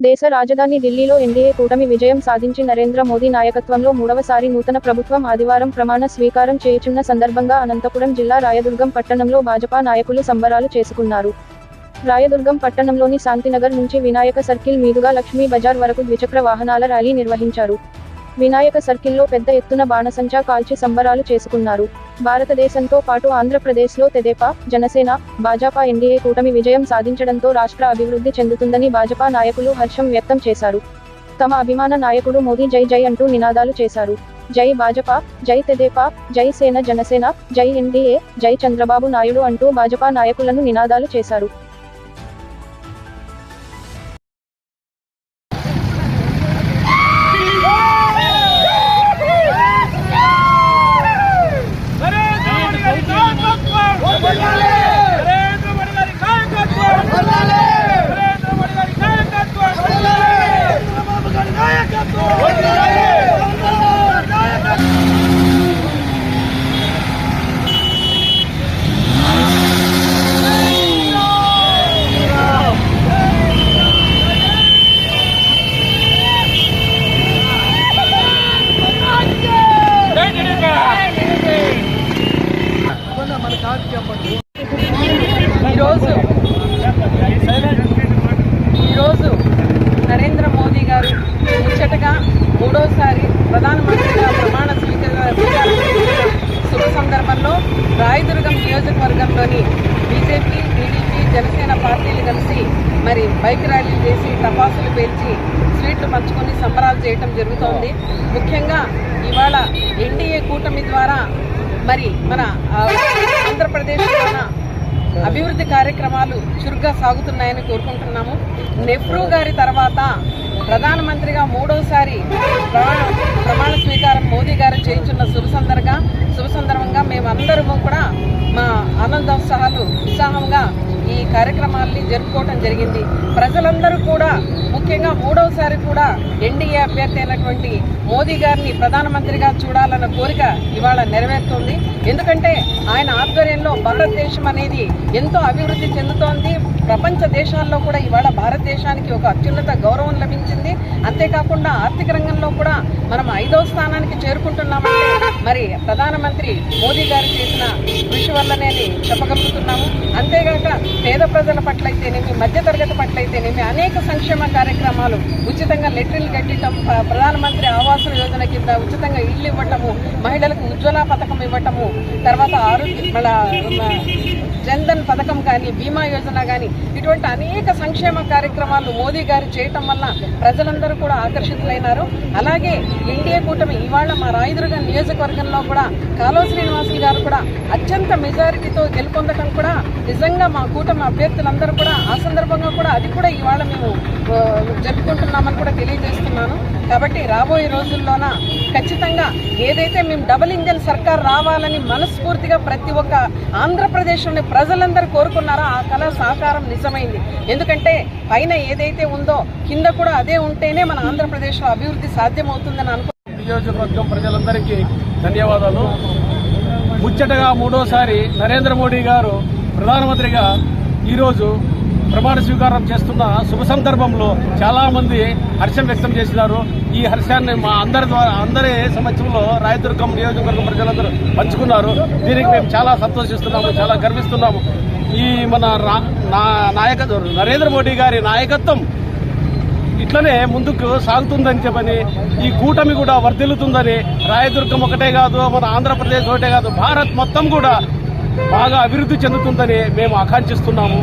దేశ రాజధాని ఢిల్లీలో ఎన్డీఏ కూటమి విజయం సాధించి నరేంద్ర మోదీ నాయకత్వంలో మూడవసారి నూతన ప్రభుత్వం ఆదివారం ప్రమాణ స్వీకారం చేయుచున్న సందర్భంగా అనంతపురం జిల్లా రాయదుర్గం పట్టణంలో భాజపా నాయకులు సంబరాలు చేసుకున్నారు. రాయదుర్గం పట్టణంలోని శాంతినగర్ నుంచి వినాయక సర్కిల్ మీదుగా లక్ష్మీ బజార్ వరకు ద్విచక్ర వాహనాల ర్యాలీ నిర్వహించారు. వినాయక సర్కిల్లో పెద్ద ఎత్తున బాణసంచా కాల్చి సంబరాలు చేసుకున్నారు. భారతదేశంతో పాటు ఆంధ్రప్రదేశ్లో తెదేపా జనసేన భాజపా ఎన్డీఏ కూటమి విజయం సాధించడంతో రాష్ట్ర అభివృద్ధి చెందుతుందని భాజపా నాయకులు హర్షం వ్యక్తం చేశారు. తమ అభిమాన నాయకుడు మోదీ జై జై అంటూ నినాదాలు చేశారు. జై భాజపా జై తెదేపా జై సేన జనసేన జై ఎన్డీఏ జై చంద్రబాబు నాయుడు అంటూ భాజపా నాయకులను నినాదాలు చేశారు నరేంద్ర మోడీ గారి నాయకత్వం నరేంద్ర మోడీ గారి నాయకత్వం నరేంద్ర మోడీ గారి నాయకత్వం చంద్రబాబు గారి నాయకత్వం నాయకత్వం జై టీడీపీ ఈరోజు ఈరోజు నరేంద్ర మోదీ గారు ముచ్చటగా మూడోసారి ప్రధానమంత్రిగా ప్రమాణ స్వీకార స్వీకారం చేసిన శుభ సందర్భంలో రాయదుర్గం నియోజకవర్గంలోని బీజేపీ టీడీపీ జనసేన పార్టీలు కలిసి మరి బైక్ ర్యాలీలు చేసి టపాసులు పేల్చి స్వీట్లు పంచుకొని సంబరాలు చేయటం జరుగుతోంది. ముఖ్యంగా ఇవాళ ఎన్డీఏ కూటమి ద్వారా మరి మన ఆంధ్రప్రదేశ్లో అభివృద్ధి కార్యక్రమాలు చురుగ్గా సాగుతున్నాయని కోరుకుంటున్నాము. నెహ్రూ గారి తర్వాత ప్రధానమంత్రిగా మూడోసారి ప్రమాణ ప్రమాణ స్వీకారం మోదీ గారు చేయించున్న శుభ సందర్భంగా శుభ సందర్భంగా మేమందరము కూడా మా ఆనందోత్సాహాలు ఉత్సాహంగా ఈ కార్యక్రమాల్ని జరుపుకోవటం జరిగింది. ప్రజలందరూ కూడా ముఖ్యంగా మూడవసారి కూడా ఎన్డీఏ అభ్యర్థి అయినటువంటి మోదీ గారిని ప్రధానమంత్రిగా చూడాలన్న కోరిక ఇవాళ నెరవేరుతుంది. ఎందుకంటే ఆయన ఆధ్వర్యంలో భారతదేశం అనేది ఎంతో అభివృద్ధి చెందుతోంది. ప్రపంచ దేశాల్లో కూడా ఇవాళ భారతదేశానికి ఒక అత్యున్నత గౌరవం లభించింది. అంతేకాకుండా ఆర్థిక రంగంలో కూడా మనం ఐదవ స్థానానికి చేరుకుంటున్నామంటే మరి ప్రధానమంత్రి మోదీ గారు చేసిన కృషి వల్లనే చెప్పగలుగుతున్నాము. అంతేగా పేద ప్రజల పట్ల అయితేనేమి మధ్యతరగతి పట్ల అయితేనేమి అనేక సంక్షేమ కార్యక్రమాలు ఉచితంగా లెట్రిన్లు కట్టడం ప్రధానమంత్రి ఆవాస్ యోజన కింద ఉచితంగా ఇల్లు ఇవ్వటము మహిళలకు ఉజ్వల పథకం ఇవ్వటము తర్వాత ఆరోగ్య మన జన్ధన్ పథకం కానీ బీమా యోజన కానీ ఇటువంటి అనేక సంక్షేమ కార్యక్రమాలు మోదీ గారు చేయటం వల్ల ప్రజలందరూ కూడా ఆకర్షితులైనారు. అలాగే ఎన్డీఏ కూటమి ఇవాళ మా రాయదుర్గ నియోజకవర్గంలో కూడా కాలువ శ్రీనివాసులు గారు కూడా అత్యంత మెజారిటీతో గెలుపొందటం కూడా నిజంగా మా కూటమి అభ్యర్థులందరూ కూడా ఆ సందర్భంగా కూడా అది కూడా ఇవాళ మేము జరుపుకుంటున్నామని కూడా తెలియజేస్తున్నాను. కాబట్టి రాబోయే రోజుల్లోన ఖచ్చితంగా ఏదైతే మేము డబుల్ ఇంజన్ సర్కార్ రావాలని మనస్ఫూర్తిగా ప్రతి ఒక్క ఆంధ్రప్రదేశ్లోని ప్రజలందరూ కోరుకున్నారో ఆ కళ సాకారం నిజమైంది. ఎందుకంటే పైన ఏదైతే ఉందో కింద కూడా అదే ఉంటేనే మన ఆంధ్రప్రదేశ్లో అభివృద్ధి సాధ్యమవుతుందని అనుకో నియోజకవర్గం ప్రజలందరికీ ధన్యవాదాలు. ముచ్చటగా మూడోసారి నరేంద్ర మోడీ గారు ప్రధానమంత్రిగా ఈరోజు ప్రమాణ స్వీకారం చేస్తున్న శుభ సందర్భంలో చాలా మంది హర్షం వ్యక్తం చేసినారు. ఈ హర్షాన్ని మా అందరి ద్వారా అందరి సమక్షంలో రాయదుర్గం నియోజకవర్గం ప్రజలందరూ పంచుకున్నారు. దీనికి మేము చాలా సంతోషిస్తున్నాము చాలా గర్విస్తున్నాము. ఈ మన నాయక నా నాయకత్వం నరేంద్ర మోడీ గారి నాయకత్వం ఇట్లనే ముందుకు సాగుతుందని చెప్పని ఈ కూటమి కూడా వర్ధిల్లుతుందని రాయదుర్గం ఒకటే కాదు మన ఆంధ్రప్రదేశ్ ఒకటే కాదు భారత్ మొత్తం కూడా బాగా అభివృద్ధి చెందుతుందని మేము ఆకాంక్షిస్తున్నాము.